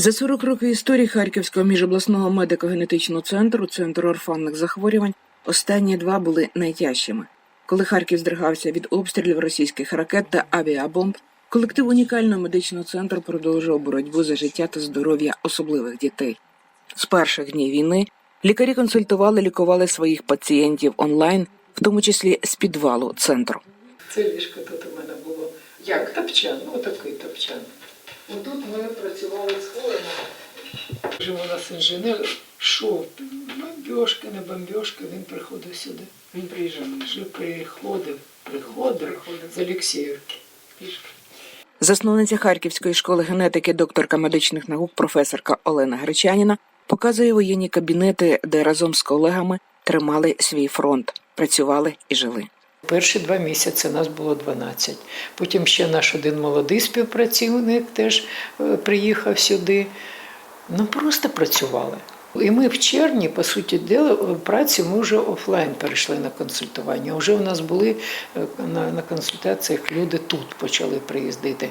За 40 років історії Харківського міжобласного медико-генетичного центру, центру орфанних захворювань, останні два були найтяжчими. Коли Харків здригався від обстрілів російських ракет та авіабомб, колектив унікального медичного центру продовжував боротьбу за життя та здоров'я особливих дітей. З перших днів війни лікарі консультували, лікували своїх пацієнтів онлайн, в тому числі з підвалу центру. Це ліжко тут у мене було. Як топчан, отакий топчан. Отут ми працювали з хворими. У нас інженер, що бомбьошка, не бомбьошка, він приходив сюди. Він приїжджав. Вже приходив, приходив, з Олексіївки. Пішки. Засновниця Харківської школи генетики, докторка медичних наук, професорка Олена Гречаніна показує воєнні кабінети, де разом з колегами тримали свій фронт, працювали і жили. Перші два місяці нас було 12. Потім ще наш один молодий співпрацівник теж е, приїхав сюди. Ну просто працювали. І ми в червні, по суті діла, праці ми вже офлайн перейшли на консультування. Уже у нас були е, на, на консультаціях люди тут почали приїздити.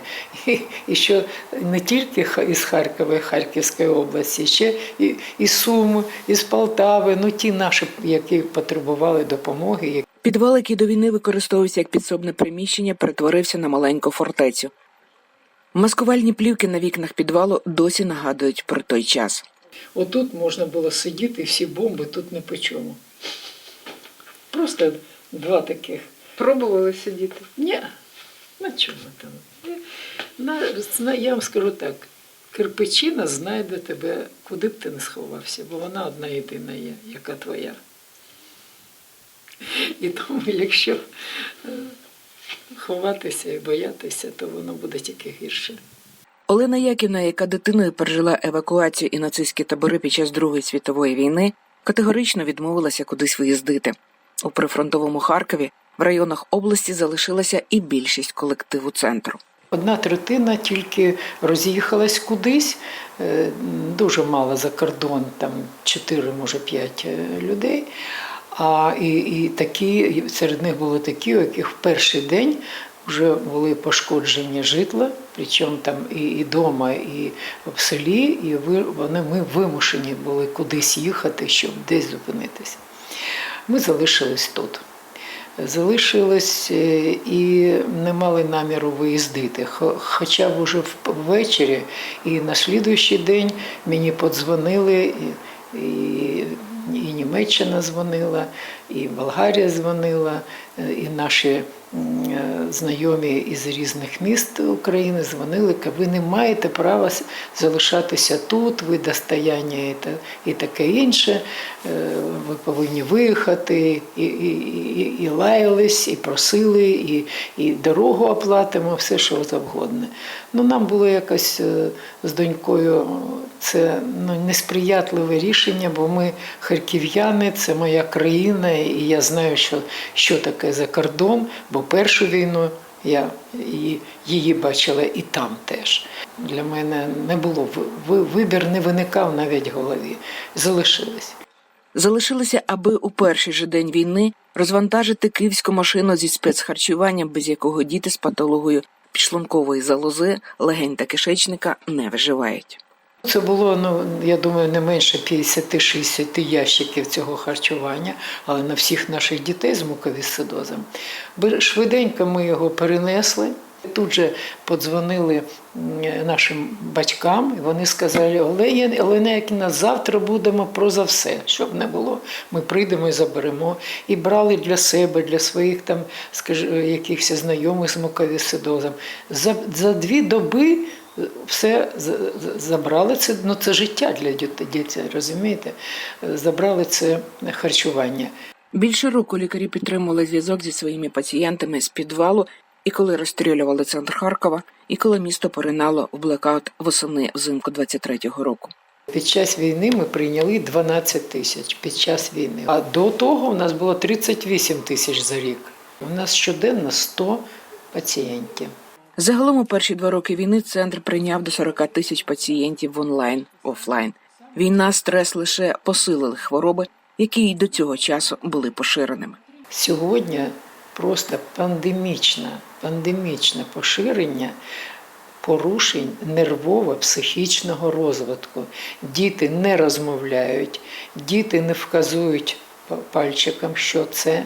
І, і що не тільки із Харкова, і Харківської області, ще і, і Суми, із Полтави, ну ті наші, які потребували допомоги, Підвал, який до війни використовувався як підсобне приміщення, перетворився на маленьку фортецю. Маскувальні плівки на вікнах підвалу досі нагадують про той час. Отут можна було сидіти, всі бомби тут не по чому. Просто два таких. Пробували сидіти. Ні, на чому там. На, на, я вам скажу так, кирпичина знайде тебе, куди б ти не сховався, бо вона одна єдина є, яка твоя. І тому, якщо е, ховатися і боятися, то воно буде тільки гірше. Олена Яківна, яка дитиною пережила евакуацію і нацистські табори під час Другої світової війни, категорично відмовилася кудись виїздити. У прифронтовому Харкові в районах області залишилася і більшість колективу центру. Одна третина тільки роз'їхалась кудись, е, дуже мало за кордон, там 4, може 5 людей. А і, і такі, серед них були такі, у яких в перший день вже були пошкоджені житла, причому там і, і дома, і в селі, і ви, вони, ми вимушені були кудись їхати, щоб десь зупинитися. Ми залишились тут залишилось е, і не мали наміру виїздити. Хоча б уже ввечері і на слідуючий день мені подзвонили, і Німеччина дзвонила, і Болгарія дзвонила, е, і наші знайомі із різних міст України дзвонили, ви не маєте права залишатися тут, ви достояння і, таке інше, е, ви повинні виїхати, і, і, і, і лаялись, і просили, і, і дорогу оплатимо, все що завгодно. Ну, нам було якось е, з донькою це ну, несприятливе рішення, бо ми харків'яни, це моя країна, і я знаю, що, що таке за кордон, бо першу війну я її, бачила і там теж. Для мене не було ви- ви- вибір не виникав навіть в голові. Залишились. Залишилися, аби у перший же день війни розвантажити київську машину зі спецхарчуванням, без якого діти з патологою підшлункової залози, легень та кишечника не виживають. Це було, ну я думаю, не менше 50-60 ящиків цього харчування, але на всіх наших дітей з муковісцидозом. Швиденько ми його перенесли. Тут же подзвонили нашим батькам, і вони сказали, Олена Якіна, завтра будемо про за все, щоб не було. Ми прийдемо і заберемо. І брали для себе, для своїх там, скажи, якихось знайомих з муковісцидозом. За, за дві доби все забрали це, ну це життя для діт- дітей, розумієте? Забрали це харчування. Більше року лікарі підтримували зв'язок зі своїми пацієнтами з підвалу, і коли розстрілювали центр Харкова, і коли місто поринало в блекаут восени взимку 23-го року. Під час війни ми прийняли 12 тисяч під час війни. А до того у нас було 38 тисяч за рік. У нас щоденно 100 пацієнтів. Загалом у перші два роки війни центр прийняв до 40 тисяч пацієнтів в онлайн, офлайн. Війна, стрес лише посилили хвороби, які й до цього часу були поширеними. Сьогодні просто пандемічне, пандемічне поширення порушень нервово-психічного розвитку. Діти не розмовляють, діти не вказують пальчиком, що це.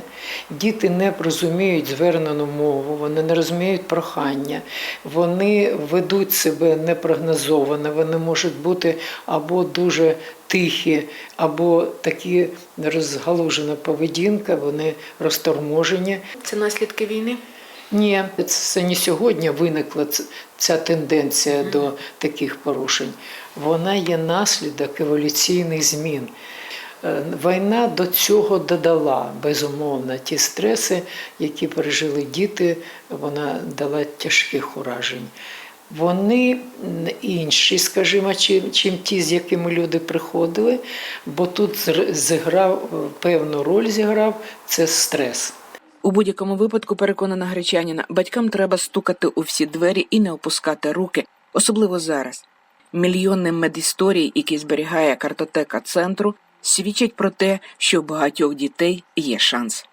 Діти не розуміють звернену мову, вони не розуміють прохання, вони ведуть себе непрогнозовано, вони можуть бути або дуже тихі, або такі розгалужена поведінка, вони розторможені. Це наслідки війни. Ні, це не сьогодні виникла ця тенденція до таких порушень. Вона є наслідок еволюційних змін. Е, Війна до цього додала безумовно ті стреси, які пережили діти. Вона дала тяжких уражень. Вони інші, скажімо, чим, чим ті, з якими люди приходили, бо тут зіграв певну роль зіграв це стрес. У будь-якому випадку, переконана гречаніна, батькам треба стукати у всі двері і не опускати руки, особливо зараз. Мільйонний медісторій, які зберігає картотека центру, свідчать про те, що у багатьох дітей є шанс.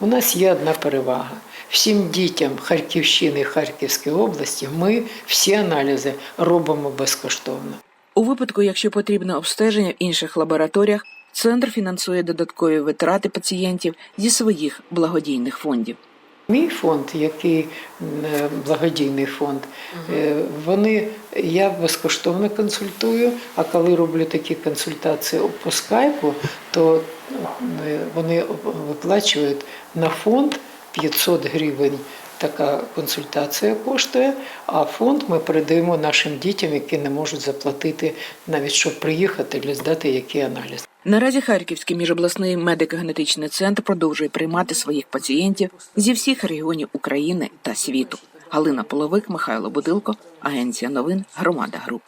У нас є одна перевага. Всім дітям Харківщини і Харківської області ми всі аналізи робимо безкоштовно. У випадку, якщо потрібне обстеження в інших лабораторіях, центр фінансує додаткові витрати пацієнтів зі своїх благодійних фондів. Мій фонд, який е, благодійний фонд, е, вони я безкоштовно консультую. А коли роблю такі консультації по скайпу, то е, вони виплачують на фонд 500 гривень. Така консультація коштує, а фонд ми передаємо нашим дітям, які не можуть заплатити навіть щоб приїхати для здати який аналіз. Наразі Харківський міжобласний медико-генетичний центр продовжує приймати своїх пацієнтів зі всіх регіонів України та світу. Галина Половик, Михайло Будилко, Агенція новин Громада Груп.